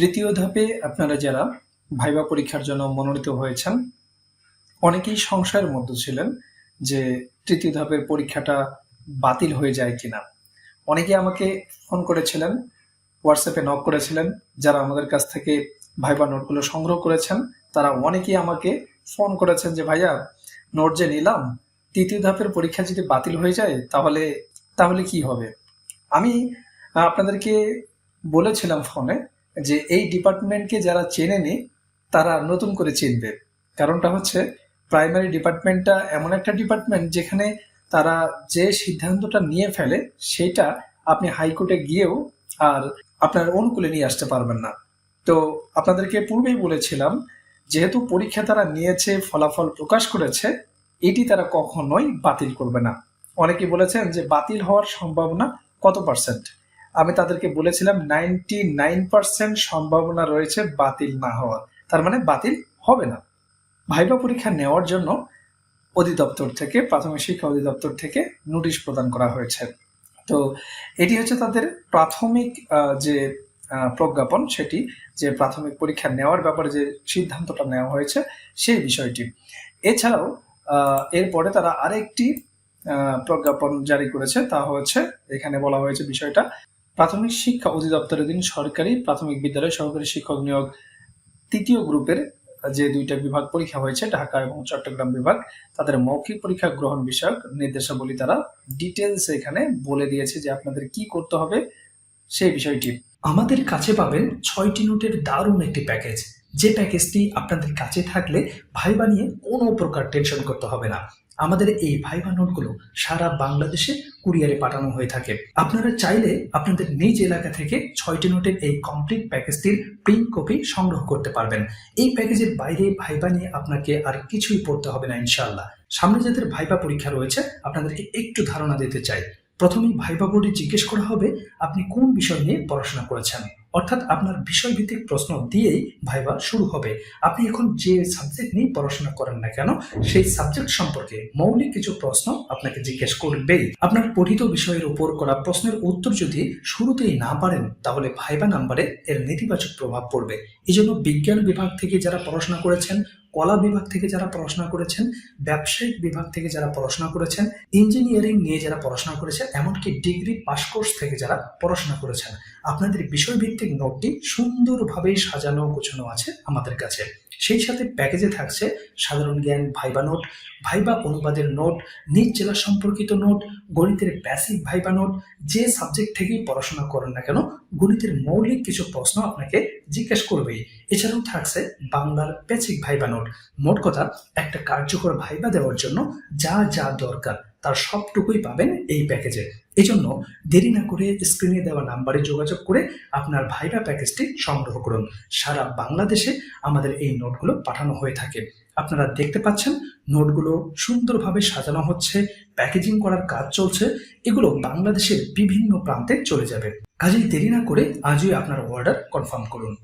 তৃতীয় ধাপে আপনারা যারা ভাইবা পরীক্ষার জন্য মনোনীত হয়েছেন, অনেকেই সংশয়ের মধ্যে ছিলেন যে তৃতীয় ধাপের পরীক্ষাটা বাতিল হয়ে যায় কিনা। অনেকে আমাকে ফোন করেছিলেন, হোয়াটসঅ্যাপে নক করেছিলেন, যারা আমাদের কাছ থেকে ভাইবা নোটগুলো সংগ্রহ করেছেন, তারা অনেকেই আমাকে ফোন করেছেন যে, ভাইয়া, নোট যে নিলাম, তৃতীয় ধাপের পরীক্ষা যদি বাতিল হয়ে যায়, তাহলে তাহলে কি হবে? আমি আপনাদেরকে বলেছিলাম ফোনে যে এই ডিপার্টমেন্টকে যারা চেনেনি, তারা নতুন করে চিনবে। কারণটা হচ্ছে, প্রাইমারি ডিপার্টমেন্টটা এমন একটা ডিপার্টমেন্ট যেখানে তারা যে সিদ্ধান্তটা নিয়ে ফেলে, সেটা আপনি হাইকোর্টে গিয়েও আর আপনার অনুকূলে নিয়ে আসতে পারবেন না। তো আপনাদেরকে পূর্বেই বলেছিলাম, যেহেতু পরীক্ষা তারা নিয়েছে, ফলাফল প্রকাশ করেছে, এটি তারা কখনোই বাতিল করবে না। অনেকে বলেছেন যে বাতিল হওয়ার সম্ভাবনা কত পার্সেন্ট? আমি তাদেরকে বলেছিলাম নাইনটি নাইন পার্সেন্ট সম্ভাবনা রয়েছে বাতিল না হওয়ার। তার মানে বাতিল হবে না। ভাইবা পরীক্ষা নেওয়ার জন্য অধিদপ্তর থেকে, প্রাথমিক শিক্ষা অধিদপ্তর থেকে নোটিশ প্রদান করা হয়েছে। তো এটি হচ্ছে তাদের প্রাথমিক যে প্রজ্ঞাপন, সেটি যে প্রাথমিক পরীক্ষা নেওয়ার ব্যাপারে যে সিদ্ধান্তটা নেওয়া হয়েছে, সেই বিষয়টি। এছাড়াও এরপরে তারা আরেকটি প্রজ্ঞাপন জারি করেছে, তা হচ্ছে, এখানে বলা হয়েছে বিষয়টা প্রাথমিক শিক্ষা অধিদপ্তরের দিন সরকারি প্রাথমিক বিদ্যালয় সহকারী শিক্ষক নিয়োগ তৃতীয় গ্রুপের যে দুইটা বিভাগ পরীক্ষা হয়েছে, ঢাকা এবং চট্টগ্রাম বিভাগ, তাদের মৌখিক পরীক্ষা গ্রহণ বিষয়ক নির্দেশাবলী তারা ডিটেলস এখানে বলে দিয়েছে যে আপনাদের কি করতে হবে সেই বিষয়টি। আমাদের কাছে পাবেন ছয়টি নোটের দারুণ একটি প্যাকেজ। যে প্যাকেজটি আপনাদের কাছে থাকলে ভাইবা নিয়ে কোনো প্রকার টেনশন করতে হবে না। আমাদের এই ভাইবা নোটগুলো সারা বাংলাদেশে কুরিয়ারে পাঠানো হয়ে থাকে। আপনারা চাইলে আপনাদের নিজ এলাকা থেকে ছয়টি নোটের এই কমপ্লিট প্যাকেজটির প্রিন্ট কপি সংগ্রহ করতে পারবেন। এই প্যাকেজের বাইরে ভাইবা নিয়ে আপনাকে আর কিছুই পড়তে হবে না ইনশাল্লাহ সামনে যাদের ভাইবা পরীক্ষা রয়েছে, আপনাদেরকে একটু ধারণা দিতে চাই। প্রথমেই ভাইবা বোর্ডে জিজ্ঞেস করা হবে, আপনি কোন বিষয় নিয়ে পড়াশোনা করেছেন? অর্থাৎ আপনার বিষয়ভিত্তিক প্রশ্ন দিয়েই ভাইবা শুরু হবে। আপনি এখন যে সাবজেক্ট নিয়ে পড়াশোনা করেন না কেন, সেই সাবজেক্ট সম্পর্কে মৌলিক কিছু প্রশ্ন আপনাকে জিজ্ঞেস করবেই। আপনার পঠিত বিষয়ের উপর করা প্রশ্নের উত্তর যদি শুরুতেই না পারেন, তাহলে ভাইবা নাম্বারে এর নেতিবাচক প্রভাব পড়বে। এই জন্য বিজ্ঞান বিভাগ থেকে যারা পড়াশোনা করেছেন কলা বিভাগ থেকে যারা পড়াশোনা করেছেন, ব্যবসায়িক বিভাগ থেকে যারা পড়াশোনা করেছেন ইঞ্জিনিয়ারিং নিয়ে যারা পড়াশোনা করেছেন, এমনকি ডিগ্রি পাস কোর্স থেকে যারা পড়াশোনা করেছেন। আপনাদের বিষয়ভিত্তিক নোটটি সুন্দরভাবেই সাজানো, গোছানো আছে আমাদের কাছে। সেই সাথে প্যাকেজে থাকছে সাধারণ জ্ঞান ভাইবা নোট ভাইবা অনুবাদের নোট নিজ জেলা সম্পর্কিত নোট গণিতের বেসিক ভাইবা নোট যে সাবজেক্ট থেকেই পড়াশোনা করেন না কেন, গণিতের মৌলিক কিছু প্রশ্ন আপনাকে জিজ্ঞেস করবেই। এছাড়াও থাকছে বাংলার বেসিক ভাইবা নোট মোট কথা একটা কার্যকর ভাইবা দেওয়ার জন্য যা যা দরকার। তার সবটুকুই পাবেন এই প্যাকেজে। এই জন্য দেরি না করে স্ক্রিনে দেওয়া নাম্বারে যোগাযোগ করে আপনার ভাইবা প্যাকেজটি সংগ্রহ করুন। সারা বাংলাদেশে আমাদের এই নোটগুলো পাঠানো হয়ে থাকে। আপনারা দেখতে পাচ্ছেন নোটগুলো সুন্দরভাবে সাজানো হচ্ছে প্যাকেজিং করার কাজ চলছে, এগুলো বাংলাদেশের বিভিন্ন প্রান্তে চলে যাবে। কাজেই দেরি না করে আজই আপনার অর্ডার কনফার্ম করুন।